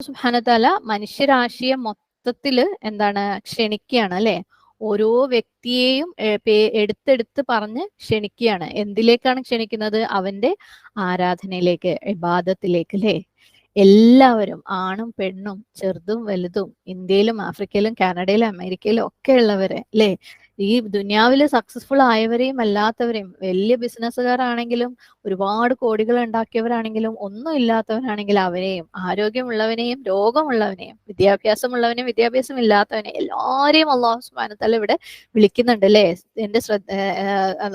സുബ്ഹാനത്താല മനുഷ്യരാശിയെ മൊത്തത്തിൽ എന്താണ് ക്ഷണിക്കുകയാണ് അല്ലെ? ഓരോ വ്യക്തിയെയും എടുത്തെടുത്ത് പറഞ്ഞ് ക്ഷണിക്കുകയാണ്. എന്തിലേക്കാണ് ക്ഷണിക്കുന്നത്? അവന്റെ ആരാധനയിലേക്ക് ഇബാദത്തിലേക്ക് അല്ലെ? എല്ലാവരും ആണും പെണ്ണും ചെറുതും വലുതും ഇന്ത്യയിലും ആഫ്രിക്കയിലും കാനഡയിലും അമേരിക്കയിലും ഒക്കെ ഉള്ളവരെ അല്ലെ? ഈ ദുനിയാവിൽ സക്സസ്ഫുൾ ആയവരെയും അല്ലാത്തവരെയും വലിയ ബിസിനസ്സുകാരാണെങ്കിലും ഒരുപാട് കോടികൾ ഉണ്ടാക്കിയവരാണെങ്കിലും ഒന്നും ഇല്ലാത്തവരാണെങ്കിൽ അവരെയും ആരോഗ്യമുള്ളവനെയും രോഗമുള്ളവനെയും വിദ്യാഭ്യാസമുള്ളവനെയും വിദ്യാഭ്യാസം ഇല്ലാത്തവനെയും എല്ലാവരെയും അള്ളാഹു സുബാനത്തല ഇവിടെ വിളിക്കുന്നുണ്ട് അല്ലേ? എന്റെ ശ്രദ്ധ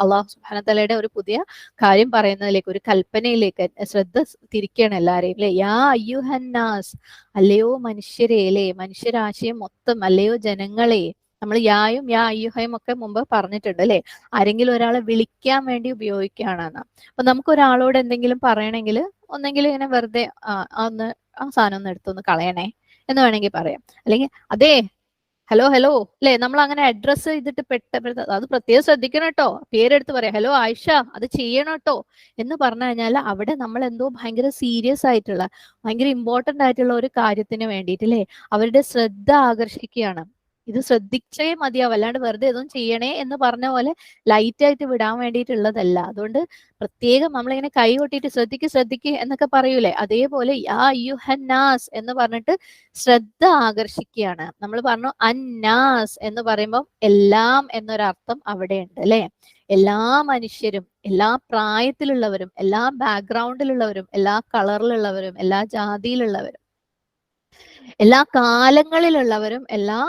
അള്ളാഹു സുബാനത്തലയുടെ ഒരു പുതിയ കാര്യം പറയുന്നതിലേക്ക് ഒരു കൽപ്പനയിലേക്ക് ശ്രദ്ധ തിരിക്കുകയാണ് എല്ലാവരെയും അല്ലെ? യാ അയ്യുഹന്നാസ് അല്ലയോ മനുഷ്യരെ അല്ലേ? മനുഷ്യരാശിയെ മൊത്തം അല്ലയോ ജനങ്ങളെ നമ്മൾ യായും യാ അയ്യുഹയും ഒക്കെ മുമ്പ് പറഞ്ഞിട്ടുണ്ട് അല്ലെ? ആരെങ്കിലും ഒരാളെ വിളിക്കാൻ വേണ്ടി ഉപയോഗിക്കുകയാണെന്ന്. അപ്പൊ നമുക്ക് ഒരാളോട് എന്തെങ്കിലും പറയണമെങ്കിൽ ഒന്നെങ്കിൽ ഇങ്ങനെ വെറുതെ ഒന്ന് ആ സാധനം ഒന്ന് എടുത്തൊന്ന് കളയണേ എന്ന് വേണമെങ്കിൽ പറയാം. അല്ലെങ്കിൽ അതേ ഹലോ ഹലോ അല്ലെ? നമ്മൾ അങ്ങനെ അഡ്രസ്സ് ചെയ്തിട്ട് പെട്ട- അത് പ്രത്യേകം ശ്രദ്ധിക്കണം കേട്ടോ. പേരെടുത്ത് പറയാം. ഹലോ ആയിഷ അത് ചെയ്യണം കേട്ടോ. എന്ന് പറഞ്ഞു കഴിഞ്ഞാൽ അവിടെ നമ്മൾ എന്തോ ഭയങ്കര സീരിയസ് ആയിട്ടുള്ള ഭയങ്കര ഇമ്പോർട്ടന്റ് ആയിട്ടുള്ള ഒരു കാര്യത്തിന് വേണ്ടിയിട്ട് അല്ലെ? അവരുടെ ശ്രദ്ധ ആകർഷിക്കുകയാണ്. ഇത് ശ്രദ്ധിച്ചേ മതിയാവും. അല്ലാണ്ട് വെറുതെ ഇതൊന്നും ചെയ്യണേ എന്ന് പറഞ്ഞ പോലെ ലൈറ്റ് ആയിട്ട് വിടാൻ വേണ്ടിയിട്ടുള്ളതല്ല. അതുകൊണ്ട് പ്രത്യേകം നമ്മളിങ്ങനെ കൈ കൊട്ടിയിട്ട് ശ്രദ്ധിക്ക് ശ്രദ്ധിക്ക് എന്നൊക്കെ പറയൂലേ? അതേപോലെ യാ യുഹന്നാസ് എന്ന് പറഞ്ഞിട്ട് ശ്രദ്ധ ആകർഷിക്കുകയാണ്. നമ്മൾ പറഞ്ഞു അന്നാസ് എന്ന് പറയുമ്പോൾ എല്ലാം എന്നൊരർത്ഥം അവിടെ ഉണ്ട് അല്ലെ? എല്ലാ മനുഷ്യരും എല്ലാ പ്രായത്തിലുള്ളവരും എല്ലാ ബാക്ക്ഗ്രൗണ്ടിലുള്ളവരും എല്ലാ കളറിലുള്ളവരും എല്ലാ ജാതിയിലുള്ളവരും എല്ലാ കാലങ്ങളിലുള്ളവരും എല്ലാ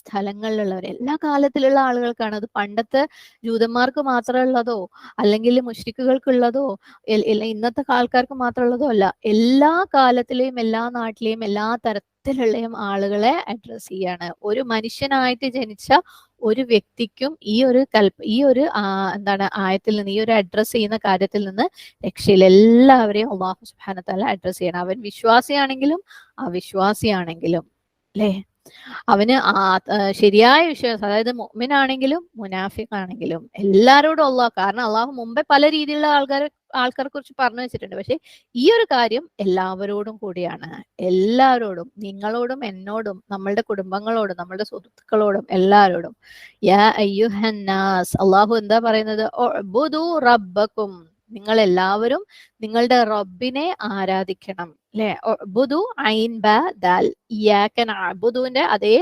സ്ഥലങ്ങളിലുള്ളവരും. എല്ലാ കാലത്തിലുള്ള ആളുകൾക്കാണ് അത്. പണ്ടത്തെ ജൂതന്മാർക്ക് മാത്രമുള്ളതോ അല്ലെങ്കിൽ മുഷ്രിക്കുകൾക്കുള്ളതോ ഇന്നത്തെ ആൾക്കാർക്ക് മാത്രമുള്ളതോ അല്ല. എല്ലാ കാലത്തിലെയും എല്ലാ നാട്ടിലെയും എല്ലാ തരത്തിലുള്ളയും ആളുകളെ അഡ്രസ് ചെയ്യാണ്. ഒരു മനുഷ്യനായിട്ട് ജനിച്ച ഒരു വ്യക്തിക്കും ഈ ഒരു കൽപ്പ ഈ ഒരു എന്താണ് ആയത്തിൽ നിന്ന് ഈ ഒരു അഡ്രസ്സ് ചെയ്യുന്ന കാര്യത്തിൽ നിന്ന് രക്ഷയിൽ എല്ലാവരെയും അള്ളാഹു സുബാനത്തല്ല അഡ്രസ് ചെയ്യണം. അവൻ വിശ്വാസിയാണെങ്കിലും അവിശ്വാസിയാണെങ്കിലും. അല്ലേ? അവന് ശരിയായ വിശ്വാസം അതായത് മൊമിനാണെങ്കിലും മുനാഫിഖ് ആണെങ്കിലും എല്ലാരോടും അള്ളാഹ് കാരണം അള്ളാഹു മുമ്പേ പല രീതിയിലുള്ള ആൾക്കാരെ ആൾക്കാരെ കുറിച്ച് പറഞ്ഞു വെച്ചിട്ടുണ്ട്. പക്ഷെ ഈ ഒരു കാര്യം എല്ലാവരോടും കൂടിയാണ്. എല്ലാവരോടും നിങ്ങളോടും എന്നോടും നമ്മളുടെ കുടുംബങ്ങളോടും നമ്മളുടെ സുഹൃത്തുക്കളോടും എല്ലാവരോടും. യാ അള്ളാഹു എന്താ പറയുന്നത്? നിങ്ങൾ എല്ലാവരും നിങ്ങളുടെ റബ്ബിനെ ആരാധിക്കണം അല്ലെ ബുധു ഐൻ ബ ദാൽ അബുദുവിന്റെ അതേ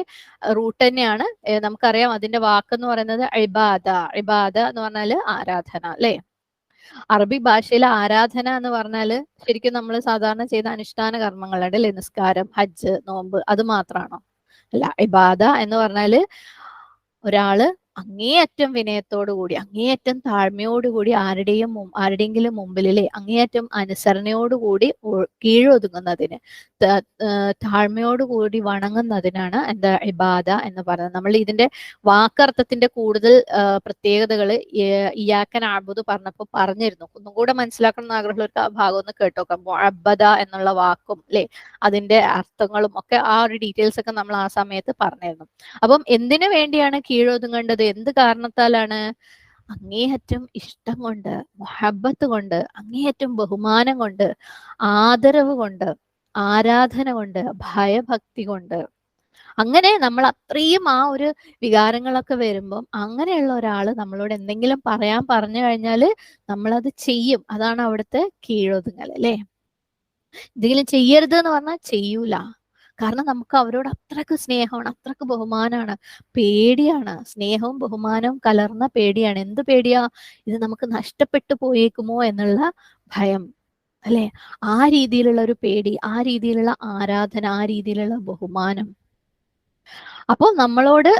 റൂട്ട് തന്നെയാണ്. നമുക്കറിയാം അതിന്റെ വാക്കെന്ന് പറയുന്നത് ഇബാദ. ഇബാദ എന്ന് പറഞ്ഞാൽ ആരാധന അല്ലെ അറബി ഭാഷയിലെ ആരാധന എന്ന് പറഞ്ഞാൽ ശരിക്കും നമ്മൾ സാധാരണ ചെയ്ത അനുഷ്ഠാന കർമ്മങ്ങളുണ്ട് അല്ലെ നിസ്കാരം ഹജ്ജ് നോമ്പ് അത് മാത്രമാണോ? അല്ല ഇബാദ എന്ന് പറഞ്ഞാൽ ഒരാൾ അങ്ങേയറ്റം വിനയത്തോടു കൂടി അങ്ങേയറ്റം താഴ്മയോടുകൂടി ആരുടെയും ആരുടെയെങ്കിലും മുമ്പിലെ അങ്ങേയറ്റം അനുസരണയോടുകൂടി കൂടി കീഴൊതുങ്ങുന്നതിന് താഴ്മയോടു കൂടി താഴ്മയോടുകൂടി വണങ്ങുന്നതിനാണ് എന്താ ഇബാദ എന്ന് പറയുന്നത്. നമ്മൾ ഇതിന്റെ വാക്കർത്ഥത്തിന്റെ കൂടുതൽ പ്രത്യേകതകൾ ഇയാക്കൻ ആബുദ് പറഞ്ഞപ്പോൾ പറഞ്ഞിരുന്നു. ഒന്നും കൂടെ മനസ്സിലാക്കണം എന്ന് ആഗ്രഹമുള്ള ഒരു ഭാഗം ഒന്ന് കേട്ടോക്കാം. അബദ എന്നുള്ള വാക്കും അല്ലെ അതിന്റെ അർത്ഥങ്ങളും ഒക്കെ ആ ഒരു ഡീറ്റെയിൽസ് ഒക്കെ നമ്മൾ ആ സമയത്ത് പറഞ്ഞിരുന്നു. അപ്പം എന്തിനു വേണ്ടിയാണ് കീഴൊതുങ്ങേണ്ടത് എന്ത് കാരണത്താലാണ് അങ്ങേയറ്റം ഇഷ്ടം കൊണ്ട് മൊഹബത്ത് കൊണ്ട് അങ്ങേയറ്റം ബഹുമാനം കൊണ്ട് ആദരവ് കൊണ്ട് ആരാധന കൊണ്ട് ഭയഭക്തി കൊണ്ട്. അങ്ങനെ നമ്മൾ അത്രയും ആ ഒരു വികാരങ്ങളൊക്കെ വരുമ്പം അങ്ങനെയുള്ള ഒരാൾ നമ്മളോട് എന്തെങ്കിലും പറയാൻ പറഞ്ഞു കഴിഞ്ഞാൽ നമ്മളത് ചെയ്യും. അതാണ് അവിടുത്തെ കീഴൊതുങ്ങൽ അല്ലേ? എന്തെങ്കിലും ചെയ്യരുത് എന്ന് പറഞ്ഞാൽ ചെയ്യൂല. കാരണം നമുക്ക് അവരോട് അത്രയ്ക്ക് സ്നേഹമാണ് അത്രയ്ക്ക് ബഹുമാനമാണ് പേടിയാണ് സ്നേഹവും ബഹുമാനവും കലർന്ന പേടിയാണ്. എന്ത് പേടിയാ? ഇത് നമുക്ക് നഷ്ടപ്പെട്ടു പോയേക്കുമോ എന്നുള്ള ഭയം അല്ലെ? ആ രീതിയിലുള്ള ഒരു പേടി ആ രീതിയിലുള്ള ആരാധന ആ രീതിയിലുള്ള ബഹുമാനം. അപ്പോൾ നമ്മളോട്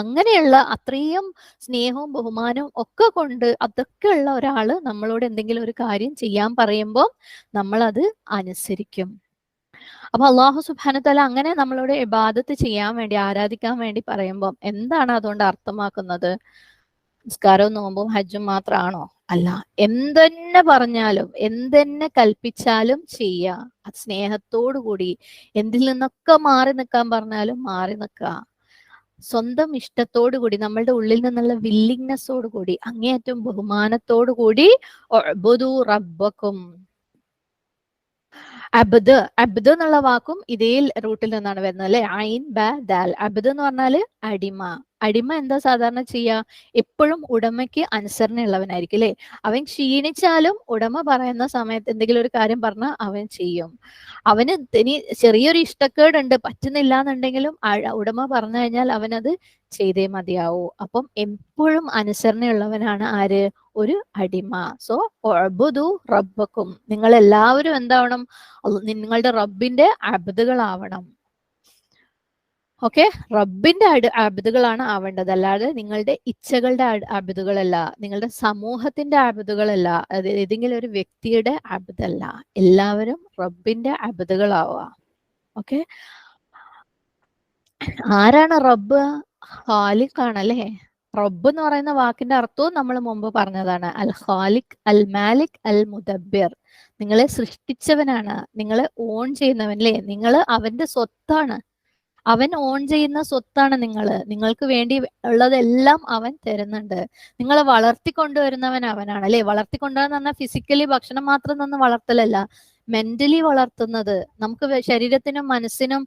അങ്ങനെയുള്ള അത്രയും സ്നേഹവും ബഹുമാനവും ഒക്കെ കൊണ്ട് അതൊക്കെ ഉള്ള ഒരാൾ നമ്മളോട് എന്തെങ്കിലും ഒരു കാര്യം ചെയ്യാൻ പറയുമ്പോൾ നമ്മൾ അത് അനുസരിക്കും. അപ്പൊ അള്ളാഹു സുബാനത്തല അങ്ങനെ നമ്മളോട് ഇബാദത്ത് ചെയ്യാൻ വേണ്ടി ആരാധിക്കാൻ വേണ്ടി പറയുമ്പോൾ എന്താണ് അതുകൊണ്ട് അർത്ഥമാക്കുന്നത്? നിസ്കാരവും നോമ്പും ഹജ്ജും മാത്രമാണോ അല്ല എന്തെന്നെ പറഞ്ഞാലും എന്തെന്നെ കൽപ്പിച്ചാലും ചെയ്യുക അത് സ്നേഹത്തോടു കൂടി എന്തിൽ നിന്നൊക്കെ മാറി നിൽക്കാൻ പറഞ്ഞാലും മാറി നിൽക്കുക സ്വന്തം ഇഷ്ടത്തോടു കൂടി നമ്മളുടെ ഉള്ളിൽ നിന്നുള്ള വില്ലിങ്നെസ്സോടു കൂടി അങ്ങേയറ്റം ബഹുമാനത്തോടു കൂടി റബ്ബക്കും. അബ്ദ് അബ്ദ് എന്നുള്ള വാക്കും ഇതേ റൂട്ടിൽ നിന്നാണ് വരുന്നത് അല്ലെ? ഐൻ ബ ദാൽ. അബ്ദ് എന്ന് പറഞ്ഞാൽ അടിമ. അടിമ എന്താ സാധാരണ ചെയ്യാ? എപ്പോഴും ഉടമയ്ക്ക് അനുസരണയുള്ളവനായിരിക്കും അല്ലെ? അവൻ ക്ഷീണിച്ചാലും ഉടമ പറയുന്ന സമയത്ത് എന്തെങ്കിലും ഒരു കാര്യം പറഞ്ഞാൽ അവൻ ചെയ്യും. അവന് ഇനി ചെറിയൊരു ഇഷ്ടക്കേടുണ്ട് പറ്റുന്നില്ല എന്നുണ്ടെങ്കിലും ഉടമ പറഞ്ഞു കഴിഞ്ഞാൽ അവനത് ചെയ്തേ മതിയാവൂ. അപ്പം എപ്പോഴും അനുസരണയുള്ളവനാണ് ആര്? ഒരു അടിമ. സോ ഒഴബുദു റബ്ബക്കും. നിങ്ങൾ എല്ലാവരും എന്താവണം നിങ്ങളുടെ റബ്ബിന്റെ അബദുകളാവണം. ഓക്കെ റബ്ബിന്റെ അബദുകളാണ് ആവേണ്ടത്. അല്ലാതെ നിങ്ങളുടെ ഇച്ഛകളുടെ അബദുകളല്ല. നിങ്ങളുടെ സമൂഹത്തിന്റെ അബദുകളല്ല. ഏതെങ്കിലും ഒരു വ്യക്തിയുടെ അബദല്ല. എല്ലാവരും റബ്ബിന്റെ അബദുകളാവുക. ഓക്കെ ആരാണ് റബ്ബ്? ഹാലിക്കാണല്ലേ റബ്ബ് എന്ന് പറയുന്ന വാക്കിന്റെ അർത്ഥവും നമ്മൾ മുമ്പ് പറഞ്ഞതാണ്. അൽ ഖാലിഖ് അൽ മാലിക് അൽ മുദബിർ നിങ്ങളെ സൃഷ്ടിച്ചവനാണ്. നിങ്ങളെ ഓൺ ചെയ്യുന്നവൻ അല്ലേ നിങ്ങൾ അവന്റെ സ്വത്താണ്. അവൻ ഓൺ ചെയ്യുന്ന സ്വത്താണ് നിങ്ങൾ. നിങ്ങൾക്ക് വേണ്ടി ഉള്ളതെല്ലാം അവൻ തരുന്നുണ്ട്. നിങ്ങളെ വളർത്തിക്കൊണ്ടുവരുന്നവൻ അവനാണ് അല്ലെ? വളർത്തിക്കൊണ്ടുവരുന്ന പറഞ്ഞാൽ ഫിസിക്കലി ഭക്ഷണം മാത്രം നിന്ന് വളർത്തലല്ല. മെന്റലി വളർത്തുന്നത്. നമുക്ക് ശരീരത്തിനും മനസ്സിനും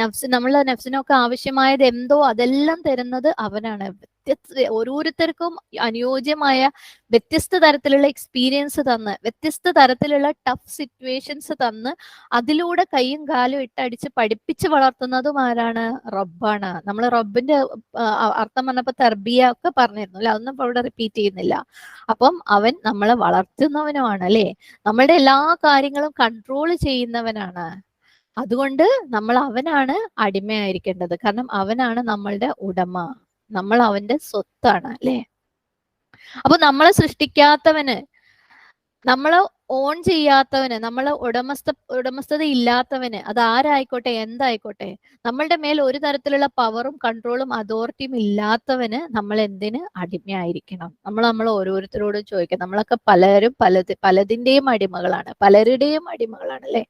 നഫ്സ് നമ്മളെ നഫ്സിനൊക്കെ ആവശ്യമായത് എന്തോ അതെല്ലാം തരുന്നത് അവനാണ്. വ്യത്യസ്ത ഓരോരുത്തർക്കും അനുയോജ്യമായ വ്യത്യസ്ത തരത്തിലുള്ള എക്സ്പീരിയൻസ് തന്ന് വ്യത്യസ്ത തരത്തിലുള്ള ടഫ് സിറ്റുവേഷൻസ് തന്ന് അതിലൂടെ കൈയും കാലും ഇട്ടടിച്ച് പഠിപ്പിച്ച് വളർത്തുന്നതും ആരാണ്? റബ്ബാണ്. നമ്മൾ റബ്ബിന്റെ അർത്ഥം പറഞ്ഞപ്പോ തെർബിയ ഒക്കെ പറഞ്ഞിരുന്നു അല്ലെ? അതൊന്നും ഇവിടെ റിപ്പീറ്റ് ചെയ്യുന്നില്ല. അപ്പം അവൻ നമ്മളെ വളർത്തുന്നവനുമാണ് അല്ലെ? നമ്മളുടെ എല്ലാ കാര്യങ്ങളും കൺട്രോൾ ചെയ്യുന്നവനാണ്. അതുകൊണ്ട് നമ്മൾ അവനാണ് അടിമയായിരിക്കേണ്ടത്. കാരണം അവനാണ് നമ്മളുടെ ഉടമ. നമ്മൾ അവന്റെ സ്വത്താണ് അല്ലെ? അപ്പൊ നമ്മളെ സൃഷ്ടിക്കാത്തവന് നമ്മളെ ഓൺ ചെയ്യാത്തവന് നമ്മളെ ഉടമസ്ഥ ഉടമസ്ഥത ഇല്ലാത്തവന് അത് ആരായിക്കോട്ടെ എന്തായിക്കോട്ടെ നമ്മളുടെ മേൽ ഒരു തരത്തിലുള്ള പവറും കൺട്രോളും അതോറിറ്റിയും ഇല്ലാത്തവന് നമ്മൾ എന്തിന് അടിമയായിരിക്കണം? നമ്മൾ നമ്മൾ ഓരോരുത്തരോടും ചോദിക്കാം. നമ്മളൊക്കെ പലരും പലത് പലതിന്റെയും അടിമകളാണ് പലരുടെയും അടിമകളാണ് അല്ലെ?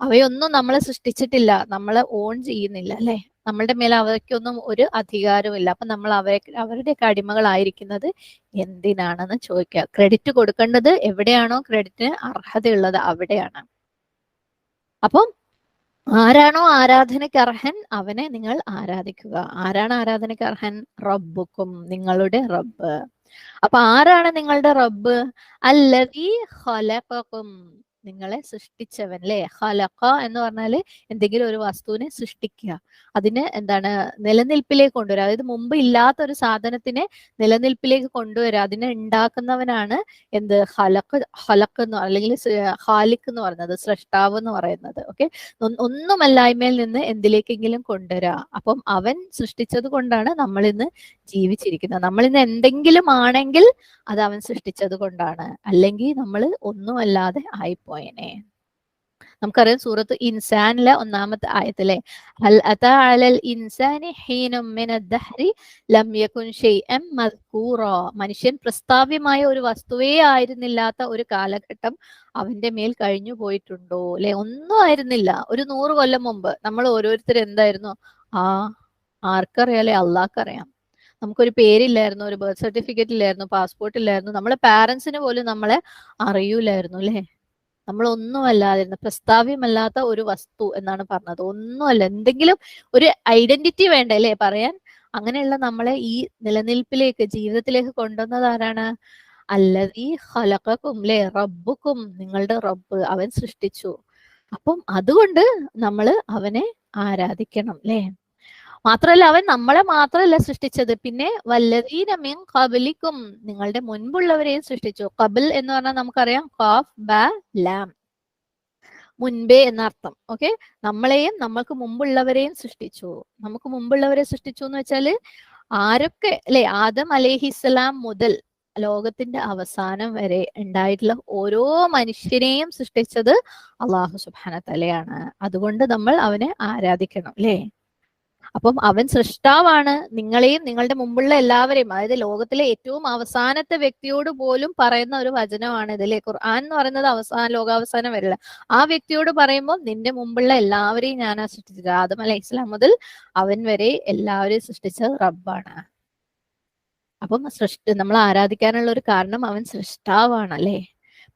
അവയൊന്നും നമ്മളെ സൃഷ്ടിച്ചിട്ടില്ല നമ്മളെ ഓൺ ചെയ്യുന്നില്ല അല്ലെ? നമ്മളുടെ മേലെ അവർക്കൊന്നും ഒരു അധികാരവും ഇല്ല അപ്പൊ നമ്മൾ അവരെ അവരുടെയൊക്കെ അടിമകളായിരിക്കുന്നത് എന്തിനാണെന്ന് ചോദിക്കുക. ക്രെഡിറ്റ് കൊടുക്കേണ്ടത് എവിടെയാണോ ക്രെഡിറ്റിന് അർഹതയുള്ളത് അവിടെയാണ്. അപ്പം ആരാണോ ആരാധനയ്ക്ക് അർഹൻ അവനെ നിങ്ങൾ ആരാധിക്കുക. ആരാണ് ആരാധനയ്ക്ക് അർഹൻ? റബ്ബുക്കും നിങ്ങളുടെ റബ്ബ്. അപ്പൊ ആരാണ് നിങ്ങളുടെ റബ്ബ്? അല്ലതീ ഖലഖക്കും നിങ്ങളെ സൃഷ്ടിച്ചവൻ അല്ലെ ഹലക്ക എന്ന് പറഞ്ഞാൽ എന്തെങ്കിലും ഒരു വസ്തുവിനെ സൃഷ്ടിക്കുക. അതിന് എന്താണ് നിലനിൽപ്പിലേക്ക് കൊണ്ടുവരിക അതായത് മുമ്പ് ഇല്ലാത്ത ഒരു സാധനത്തിനെ നിലനിൽപ്പിലേക്ക് കൊണ്ടുവരിക അതിനെ ഉണ്ടാക്കുന്നവനാണ് എന്ത്? ഹലക്ക് ഹലക്ക് എന്ന് അല്ലെങ്കിൽ ഹാലിക്ക് എന്ന് പറയുന്നത് സൃഷ്ടാവ് എന്ന് പറയുന്നത്. ഓക്കെ? ഒന്നുമല്ലായ്മയിൽ നിന്ന് എന്തിലേക്കെങ്കിലും കൊണ്ടുവരിക അപ്പം അവൻ സൃഷ്ടിച്ചത് കൊണ്ടാണ് നമ്മൾ ഇന്ന് ജീവിച്ചിരിക്കുന്നത്. നമ്മൾ ഇന്ന് എന്തെങ്കിലും ആണെങ്കിൽ അത് അവൻ സൃഷ്ടിച്ചത് കൊണ്ടാണ്. അല്ലെങ്കിൽ നമ്മൾ ഒന്നുമല്ലാതെ ആയിപ്പോയനെ. നമുക്കറിയാം സൂറത്ത് ഇൻസാനിലെ ഒന്നാമത്തെ ആയത്തിലെ അലൽ ഇൻസാനി ലം ഷൈഅൻ മനുഷ്യൻ പ്രസ്താവ്യമായ ഒരു വസ്തുവേ ആയിരുന്നില്ലാത്ത ഒരു കാലഘട്ടം അവന്റെ മേൽ കഴിഞ്ഞു പോയിട്ടുണ്ടോ? അല്ലെ? ഒന്നും ആയിരുന്നില്ല. ഒരു നൂറ് കൊല്ലം മുമ്പ് നമ്മൾ ഓരോരുത്തർ എന്തായിരുന്നു? ആ ആർക്കറിയാലേ അള്ളാഹ്ക്കറിയാം. നമുക്കൊരു പേരില്ലായിരുന്നു ഒരു ബർത്ത് സർട്ടിഫിക്കറ്റ് ഇല്ലായിരുന്നു പാസ്പോർട്ട് ഇല്ലായിരുന്നു. നമ്മളെ പാരൻസിന് പോലും നമ്മളെ അറിയൂലായിരുന്നു അല്ലെ? നമ്മളൊന്നും അല്ലാതിരുന്ന പ്രസ്താവ്യമല്ലാത്ത ഒരു വസ്തു എന്നാണ് പറഞ്ഞത്. ഒന്നുമല്ല എന്തെങ്കിലും ഒരു ഐഡന്റിറ്റി വേണ്ട അല്ലേ? പറയാൻ അങ്ങനെയുള്ള നമ്മളെ ഈ നിലനിൽപ്പിലേക്ക് ജീവിതത്തിലേക്ക് കൊണ്ടുവന്നത് ആരാണ്? അല്ലതീ ഹലക്കും ലേ റബ്ബുക്കും നിങ്ങളുടെ റബ്ബ് അവൻ സൃഷ്ടിച്ചു. അപ്പം അതുകൊണ്ട് നമ്മൾ അവനെ ആരാധിക്കണം ല്ലേ? മാത്രല്ല അവൻ നമ്മളെ മാത്രമല്ല സൃഷ്ടിച്ചത്. പിന്നെ വല്ലതീന മിൻ കബലിക്കും നിങ്ങളുടെ മുൻപുള്ളവരെയും സൃഷ്ടിച്ചു. കബിൽ എന്ന് പറഞ്ഞാൽ നമുക്കറിയാം കാഫ് ബ ലാം. മുൻപേ എന്നർത്ഥം. ഓക്കെ? നമ്മളെയും നമ്മൾക്ക് മുമ്പുള്ളവരെയും സൃഷ്ടിച്ചു. നമുക്ക് മുമ്പുള്ളവരെ സൃഷ്ടിച്ചു എന്ന് വെച്ചാൽ ആരൊക്കെ അല്ലെ? ആദം അലേഹിസ്സലാം മുതൽ ലോകത്തിന്റെ അവസാനം വരെ ഉണ്ടായിട്ടുള്ള ഓരോ മനുഷ്യരെയും സൃഷ്ടിച്ചത് അള്ളാഹു സുബാന തലയാണ് അതുകൊണ്ട് നമ്മൾ അവനെ ആരാധിക്കണം അല്ലേ? അപ്പം അവൻ സൃഷ്ടാവാണ് നിങ്ങളെയും നിങ്ങളുടെ മുമ്പുള്ള എല്ലാവരെയും. അതായത് ലോകത്തിലെ ഏറ്റവും അവസാനത്തെ വ്യക്തിയോട് പോലും പറയുന്ന ഒരു വചനമാണ് ഇതിലെ. ഖുർആൻ എന്ന് പറയുന്നത് അവസാന ലോകാവസാനം വരില്ല ആ വ്യക്തിയോട് പറയുമ്പോൾ നിന്റെ മുമ്പുള്ള എല്ലാവരെയും ഞാനാ സൃഷ്ടിച്ചത്. ആദം അലൈഹി ഇസ്ലാം മുതൽ അവൻ വരെ എല്ലാവരെയും സൃഷ്ടിച്ച റബ്ബാണ്. അപ്പം സൃഷ്ടി നമ്മൾ ആരാധിക്കാനുള്ള ഒരു കാരണം അവൻ സൃഷ്ടാവാണ് അല്ലേ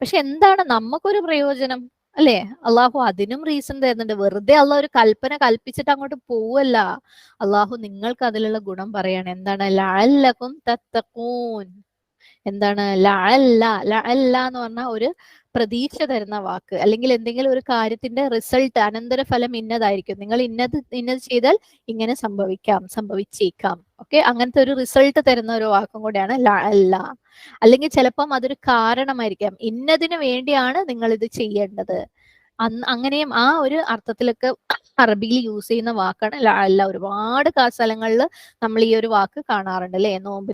പക്ഷെ എന്താണ് നമുക്കൊരു പ്രയോജനം? അല്ലേ? അള്ളാഹു അതിനും റീസൺ തരുന്നുണ്ട്. വെറുതെ അള്ളാഹ് ഒരു കൽപ്പന കൽപ്പിച്ചിട്ട് അങ്ങോട്ട് പോവല്ല. അള്ളാഹു നിങ്ങൾക്ക് അതിലുള്ള ഗുണം പറയാണ്. എന്താണ്? ലാലക്കും തത്തഖൂൻ. എന്താണ് ലഅല്ല ലഅല്ല എന്ന് പറഞ്ഞാൽ ഒരു പ്രതീക്ഷ തരുന്ന വാക്ക്. അല്ലെങ്കിൽ എന്തെങ്കിലും ഒരു കാര്യത്തിന്റെ റിസൾട്ട് അനന്തര ഫലം ഇന്നതായിരിക്കും. നിങ്ങൾ ഇന്നത് ഇന്നത് ചെയ്താൽ ഇങ്ങനെ സംഭവിക്കാം സംഭവിച്ചേക്കാം. ഓക്കെ? അങ്ങനത്തെ ഒരു റിസൾട്ട് തരുന്ന ഒരു വാക്കും കൂടെയാണ് ലഅല്ല. അല്ലെങ്കിൽ ചിലപ്പം അതൊരു കാരണമായിരിക്കാം. ഇന്നതിന് വേണ്ടിയാണ് നിങ്ങൾ ഇത് ചെയ്യേണ്ടത് അങ്ങനെയും ആ ഒരു അർത്ഥത്തിലൊക്കെ അറബിയിൽ യൂസ് ചെയ്യുന്ന വാക്കാണ് ലഅല്ല. ഒരുപാട് സ്ഥലങ്ങളിൽ നമ്മൾ ഈ ഒരു വാക്ക് കാണാറുണ്ട് അല്ലേ? നോമ്പ്